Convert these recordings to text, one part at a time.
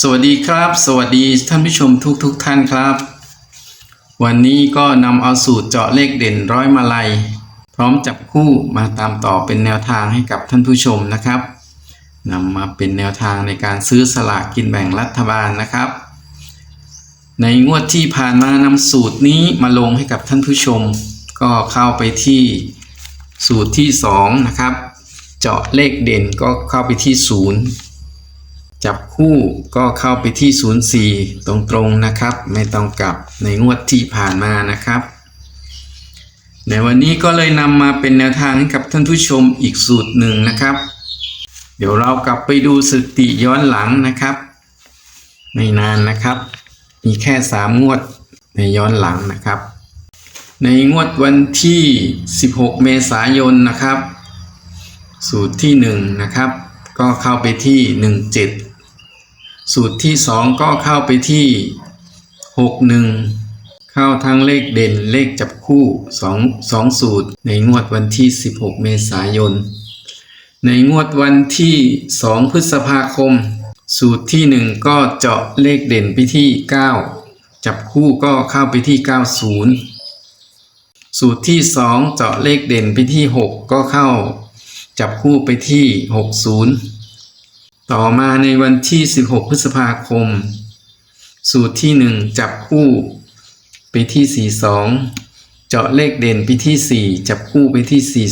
สวัสดีครับ สวัสดีท่านผู้ชมทุกทุกท่านครับ วันนี้ก็นำเอาสูตรเจาะเลขเด่นร้อยมาลัย พร้อมจับคู่มาตามต่อเป็นแนวทางให้กับท่านผู้ชมนะครับนำมาเป็นแนวทางในการซื้อสลากกินแบ่งรัฐบาลนะครับ ในงวดที่ผ่านมานำสูตรนี้มาลงให้กับท่านผู้ชม ก็เข้าไปที่สูตรที่ 2 นะครับ เจาะเลขเด่นก็เข้าไปที่ 0 จับคู่ก็เข้าไปที่ 04 ตรงๆนะครับ ไม่ต้องกลับในงวดที่ผ่านมานะครับในวันนี้ก็เลยนำมาเป็นแนวทางกับท่านผู้ชมอีกสูตรหนึ่งนะครับ เดี๋ยวเรากลับไปดูสติย้อนหลังนะครับ ไม่นานนะครับ มีแค่3งวดในย้อนหลังนะครับ ในงวดวันที่ 16 เมษายนนะครับ สูตรที่ 1 นะครับ ก็เข้าไปที่ 17 สูตรที่ 2 ก็เข้าไปที่ 61 เข้าทั้งเลขเด่นเลขจับคู่2 2สูตร ในงวดวันที่ 16 เมษายน ในงวดวันที่ 2 พฤษภาคม สูตรที่ 1 ก็เจาะเลขเด่นไปที่ 9 จับคู่ก็เข้าไปที่ 90 สูตรที่ 2 เจาะเลขเด่นไปที่ 6 ก็เข้า จับคู่ไปที่ 60 ต่อมาในวันที่ 16 พฤษภาคม สูตรที่ 1 จับคู่ไปที่ 42 เจาะเลขเด่นไปที่ 4 จับคู่ไปที่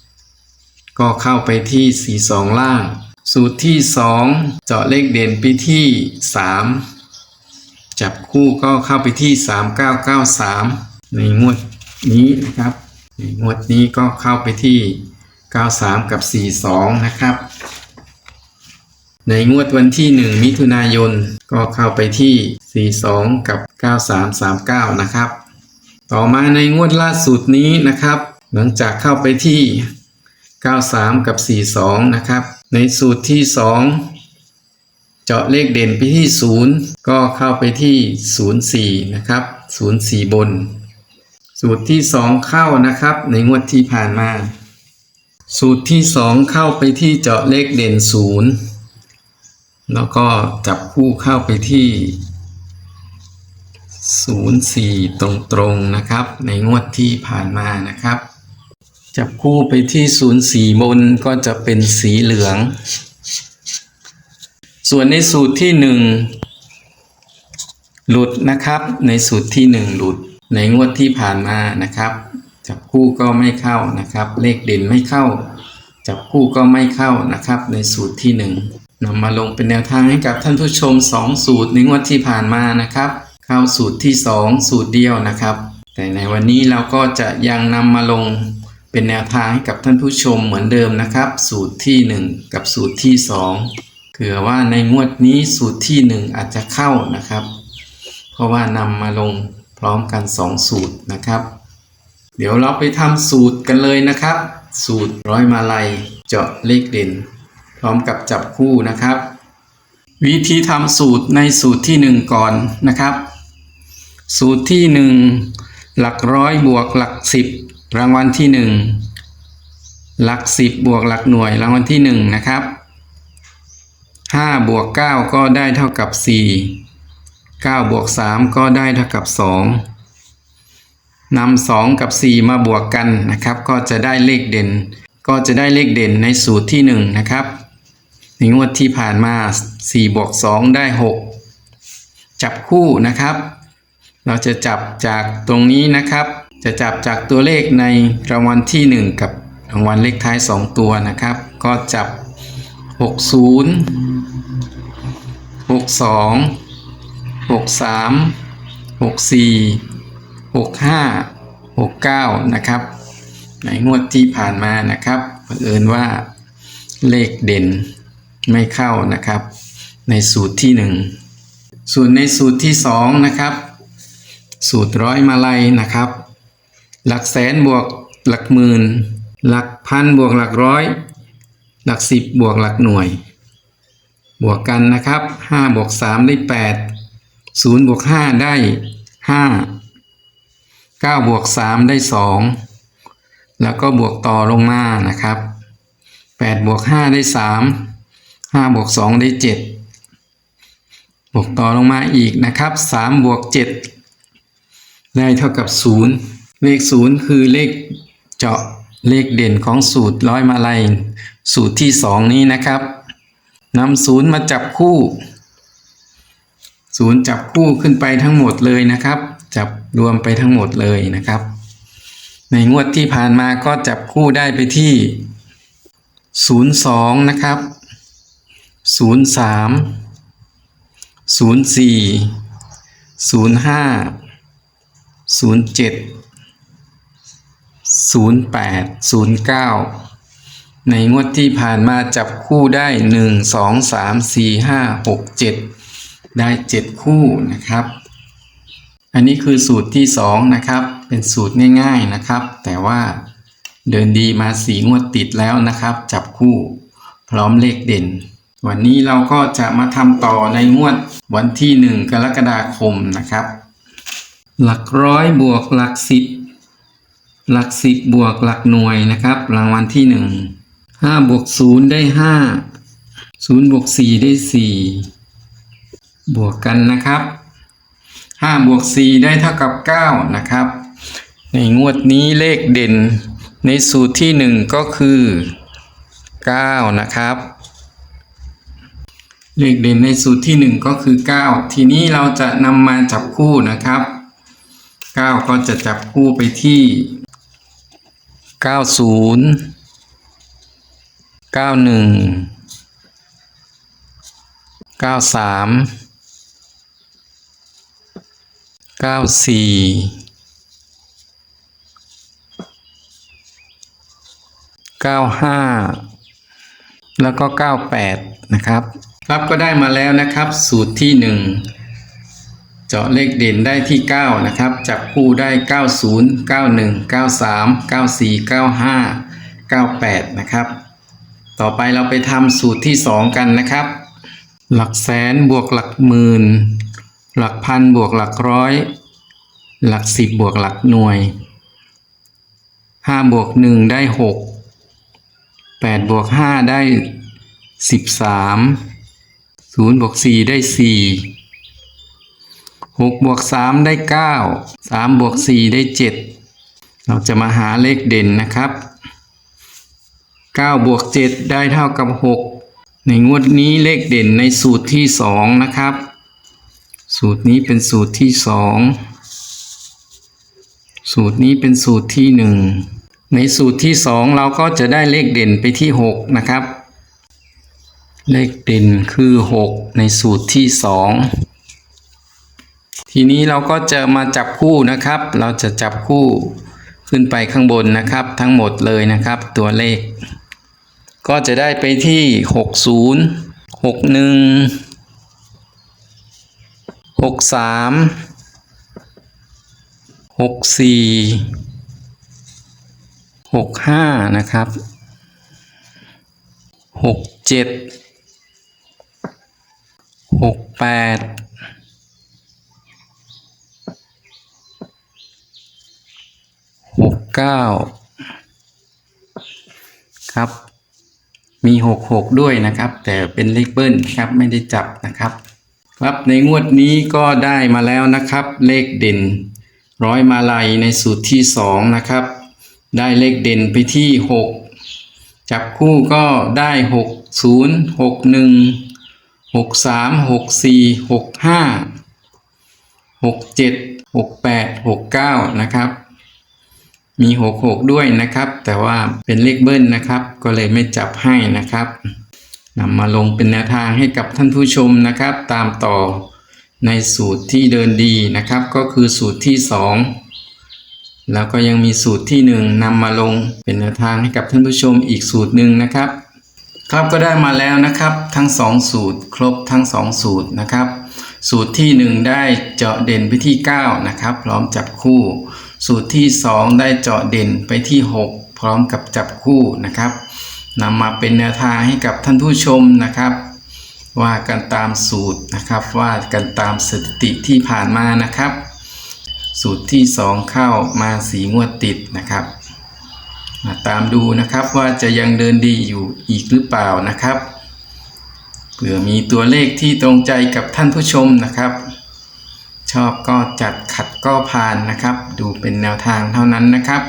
42 ก็เข้าไปที่ 42 ล่าง สูตรที่ 2 เจาะเลขเด่นไปที่ 3 จับคู่ก็เข้าไปที่ 3993 ในงวดนี้นะครับ ในงวดนี้ก็เข้าไปที่ 93 กับ 42 นะครับ ในงวดวันที่ 1 มิถุนายน ก็เข้าไปที่ 42 กับ 9339 นะครับ ต่อมาในงวดล่าสุดนี้นะครับ หลังจากเข้าไปที่ 93 กับ 42 นะครับ ในสูตรที่ 2 เจาะเลขเด่นไปที่ 0 ก็เข้าไปที่ 04 นะครับ 04 บน สูตรที่ 2 เข้านะครับ ในงวดที่ผ่านมา สูตรที่ 2 เข้าไปที่เจาะเลขเด่น 0 แล้วก็จับคู่เข้าไปที่ 04 ตรงๆนะครับ ในงวดที่ผ่านมานะครับ จับคู่ไปที่ 04 บนก็จะเป็นสีเหลือง ส่วนในสูตรที่ 1 หลุดนะครับ ในสูตรที่ 1 หลุดในงวดที่ผ่านมานะครับ จับคู่ก็ไม่เข้านะครับ เลขเด่นไม่เข้า จับคู่ก็ไม่เข้านะครับ ในสูตรที่ 1 นำมาลงเป็นแนวทางให้กับท่านผู้ชม 2 สูตรในงวดที่ผ่านมานะครับ เข้าสูตรที่ 2 สูตรเดียวนะครับ แต่ในวันนี้เราก็จะยังนำมาลงเป็นแนวทางให้กับท่านผู้ชมเหมือนเดิมนะครับ สูตรที่ 1 กับสูตรที่ 2เผื่อว่าในงวดนี้สูตรที่ 1 อาจจะเข้านะครับ เพราะว่านำมาลงพร้อมกัน 2 สูตรนะครับ เดี๋ยวเราไปทำสูตรกันเลยนะครับ สูตรร้อยมาลัยเจาะเลขเด่น ร้อมกับจับคู่นะครับ วิธีทำสูตรในสูตรที่ 1 ก่อนนะครับ สูตรที่ 1 หลักร้อยบวกหลักสิบรางวัลที่ 1 หลักสิบบวกหลักหน่วยรางวัลที่ 1 นะครับ5บวก9 ก็ได้เท่ากับ 4 9 บวก 3 ก็ได้เท่ากับ 2นำ2กับ 4 มาบวกกันนะครับ ก็จะได้เลขเด่น ก็จะได้เลขเด่นในสูตรที่ 1 นะครับ ในงวดที่ผ่านมา4บวก2ได้ 6 จับคู่นะครับ เราจะจับจากตรงนี้นะครับ จะจับจากตัวเลขในรางวัลที่ 1 กับรางวัลเลขท้าย 2 ตัวนะครับ ก็จับ 60 62 63 64 65 69 นะครับ ในงวดที่ผ่านมานะครับเผอิญว่าเลขเด่น ไม่เข้านะครับ ในสูตรที่ 1 ส่วนในสูตรที่ 2 นะครับ สูตรร้อยมาลัยนะครับ หลักแสนบวกหลักหมื่น หลักพันบวกหลักร้อย หลักสิบบวกหลักหน่วย บวกกันนะครับห้าบวกสามได้แปดศูนย์บวกห้าได้ห้าเก้าบวกสามได้สองแล้วก็บวกต่อลงมานะครับแปดบวกห้าได้สาม ห้าบวกสองได้เจ็ดบวกต่อลงมาอีกนะครับ3บวก7ได้เท่ากับ0เลข0คือเลขเจาะเลขเด่นของสูตรร้อยมาลัยสูตรที่2นี้นะครับนำศูนย์มาจับคู่ศูนย์จับคู่ขึ้นไปทั้งหมดเลยนะครับ จับรวมไปทั้งหมดเลยนะครับ ในงวดที่ผ่านมาก็จับคู่ได้ไปที่ 02 นะครับ 03 04 05 07 08 09ในงวดที่ผ่านมาจับคู่ได้1 2 3 4 5 6 7ได้7คู่นะครับ อันนี้คือสูตรที่2นะครับ เป็นสูตรง่ายๆนะครับ แต่ว่าเดินดีมาสีงวดติดแล้วนะครับ จับคู่พร้อมเลขเด่น วันนี้เราก็จะมาทำต่อในงวดวันที่ 1 กรกฎาคมนะครับ หลักร้อยบวกหลักสิบหลักสิบบวกหลักหน่วยนะครับ รางวัลที่หนึ่งห้าบวกศูนย์ได้ห้าศูนย์บวกสี่ได้สี่บวกกันนะครับห้าบวกสี่ได้เท่ากับเก้านะครับ ในงวดนี้เลขเด่นในสูตรที่หนึ่งก็คือเก้านะครับ เลขเด่นในสูตรที่หนึ่งก็คือเก้าทีนี้เราจะนำมาจับคู่นะครับเก้าก็จะจับคู่ไปที่เก้าศูนย์เก้าหนึ่งเก้าสามเก้าสี่เก้าห้าแล้วก็เก้าแปดนะครับ ครับก็ได้มาแล้วนะครับ สูตรที่หนึ่งเจาะเลขเด่นได้ที่ 9 นะครับ จับคู่ได้ 90 91 93 94 95 98 นะครับ ต่อไปเราไปทำสูตรที่ 2 กันนะครับ หลักแสนบวกหลักหมื่น หลักพันบวกหลักร้อย หลักสิบบวกหลักหน่วย 5 บวก 1 ได้ 6 8 บวก 5 ได้ 13 0บวก4ได้4หกบวกสามได้เก้าสามบวกสี่ได้เจ็ดเราจะมาหาเลขเด่นนะครับเก้าบวกเจ็ดได้เท่ากับหกในงวดนี้เลขเด่นในสูตรที่สองนะครับ สูตรนี้เป็นสูตรที่สองสูตรนี้เป็นสูตรที่หนึ่งในสูตรที่สองเราก็จะได้เลขเด่นไปที่หกนะครับ เลขเด่นคือหกในสูตรที่สองทีนี้เราก็จะมาจับคู่นะครับ เราจะจับคู่ขึ้นไปข้างบนนะครับ ทั้งหมดเลยนะครับ ตัวเลข ก็จะได้ไปที่ 60 61 63 64 65 นะครับ 67 68หกเก้าครับ มีหกหกด้วยนะครับ แต่เป็นเลขเบิ้ลครับไม่ได้จับนะครับ ครับในงวดนี้ก็ได้มาแล้วนะครับ เลขเด่นร้อยมาลัยในสูตรที่สองนะครับ ได้เลขเด่นไปที่หกจับคู่ก็ได้หกศูนย์หกหนึ่ง หกสามหกสี่หกห้าหกเจ็ดหกแปดหกเก้านะครับ มีหกหกด้วยนะครับ แต่ว่าเป็นเลขเบิ้ลนะครับ ก็เลยไม่จับให้นะครับนำมาลงเป็นแนวทางให้กับท่านผู้ชมนะครับ ตามต่อในสูตรที่เดินดีนะครับ ก็คือสูตรที่สองแล้วก็ยังมีสูตรที่หนึ่งนำมาลงเป็นแนวทางให้กับท่านผู้ชมอีกสูตรหนึ่งนะครับ ครับก็ได้มาแล้วนะครับ ทั้งสองสูตรครบทั้งสองสูตรนะครับ สูตรที่ 1 ได้เจาะเด่นไปที่ 9 นะครับ พร้อมจับคู่ สูตรที่ 2 ได้เจาะเด่นไปที่ 6 พร้อมกับจับคู่นะครับนำมาเป็นแนวทางให้กับท่านผู้ชมนะครับ ว่ากันตามสูตรนะครับ ว่ากันตามสถิติที่ผ่านมานะครับ สูตรที่ 2 เข้ามาสีงวดติดนะครับ ตามดูนะครับว่าจะยังเดินดีอยู่อีกหรือเปล่านะครับเผื่อมีตัวเลขที่ตรงใจกับท่านผู้ชมนะครับ ชอบก็จัดขัดก็ผ่านนะครับ ดูเป็นแนวทางเท่านั้นนะครับ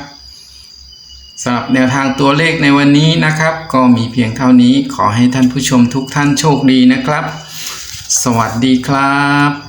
สำหรับแนวทางตัวเลขในวันนี้นะครับ ก็มีเพียงเท่านี้ขอให้ท่านผู้ชมทุกท่านโชคดีนะครับ สวัสดีครับ